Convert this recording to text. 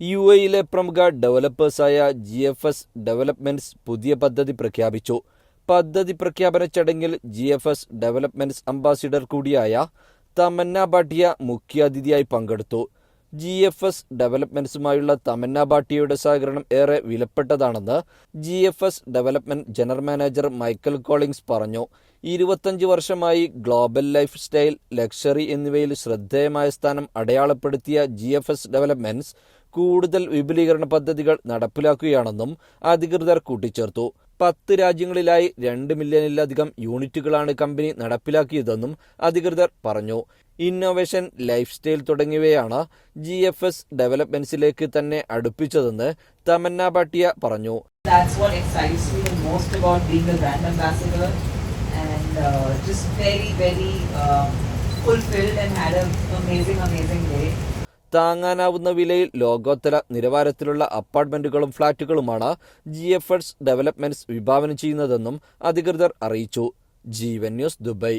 U എയിലെ പ്രമുഖ ഡെവലപ്പേഴ്സായ ജി എഫ് എസ് ഡെവലപ്മെന്റ്സ് പുതിയ പദ്ധതി പ്രഖ്യാപിച്ചു. പദ്ധതി പ്രഖ്യാപന ചടങ്ങിൽ G F S developments ambassador കൂടിയായ തമന്ന ഭാട്ടിയ മുഖ്യാതിഥിയായി പങ്കെടുത്തു. ജി എഫ് എസ് ഡെവലപ്മെന്റ്സുമായുള്ള തമന്ന ഭാട്ടിയയുടെ സഹകരണം ഏറെ വിലപ്പെട്ടതാണെന്ന് G F S development general manager Michael Collings പറഞ്ഞു. ഇരുപത്തഞ്ച് വർഷമായി ഗ്ലോബൽ ലൈഫ് സ്റ്റൈൽ ലക്ഷറി എന്നിവയിൽ ശ്രദ്ധേയമായ സ്ഥാനം അടയാളപ്പെടുത്തിയ ജി എഫ് എസ് ഡെവലപ്മെന്റ്സ് കൂടുതൽ വിപുലീകരണ പദ്ധതികൾ നടപ്പിലാക്കുകയാണെന്നും അധികൃതർ കൂട്ടിച്ചേർത്തു. പത്ത് രാജ്യങ്ങളിലായി രണ്ട് മില്യണിലധികം യൂണിറ്റുകളാണ് കമ്പനി നടപ്പിലാക്കിയതെന്നും അധികൃതർ പറഞ്ഞു ഇന്നോവേഷൻ ലൈഫ് സ്റ്റൈൽ തുടങ്ങിയവയാണ് ജി എഫ് എസ് ഡെവലപ്മെന്റ്സിലേക്ക് തന്നെ അടുപ്പിച്ചതെന്ന് തമന്ന ഭാട്ടിയ പറഞ്ഞു That's what excites me most about being brand ambassador and uh, just very, very uh, fulfilled and had amazing, amazing day. താങ്ങാനാവുന്ന വിലയിൽ ലോകോത്തര നിലവാരത്തിലുള്ള അപ്പാർട്ട്മെന്റുകളും ഫ്ളാറ്റുകളുമാണ് ജി എഫ് എസ് ഡെവലപ്മെന്റ്സ് വിഭാവനം ചെയ്യുന്നതെന്നും അധികൃതർ അറിയിച്ചു. ജീവൻ ന്യൂസ് ദുബൈ